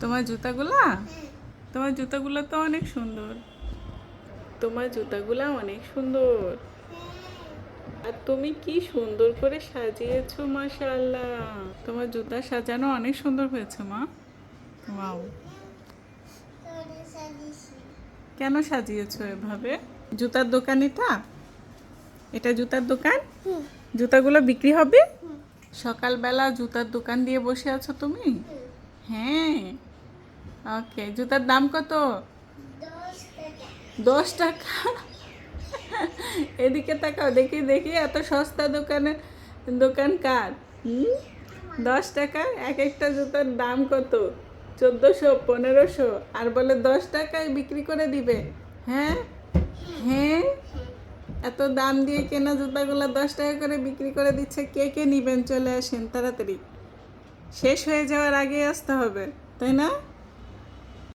তোমার জুতাগুলা? তোমার জুতাগুলো তো অনেক সুন্দর। তোমার জুতাগুলা অনেক সুন্দর। আর তুমি কি সুন্দর করে সাজিয়েছো মাশাআল্লাহ। তোমার জুতা সাজানো অনেক সুন্দর হয়েছে মা। ওয়াও। কেন সাজিয়েছো এভাবে? জুতার দোকান এটা এটা জুতার দোকান? জুতাগুলো বিক্রি হবে? সকালবেলা জুতার দোকান দিয়ে বসে আছো তুমি? ওকে, জুতার দাম কত? দশ টাকা। এদিকে তাকাও, দেখি দেখি, এত সস্তা দোকানে, দোকান কার? হুম? দশ টাকা? এক একটা জুতার দাম কত? চোদ্দোশো, পনেরোশো, আর বলে দশ টাকায় বিক্রি করে দিবে। হ্যাঁ? হ্যাঁ? এত দাম দিয়ে কেনা জুতাগুলো দশ টাকা করে বিক্রি করে দিচ্ছে, কে কে নিবেন? চলে আসেন, তাড়াতাড়ি। শেষ হয়ে যাওয়ার আগে আসতে হবে, তাই না?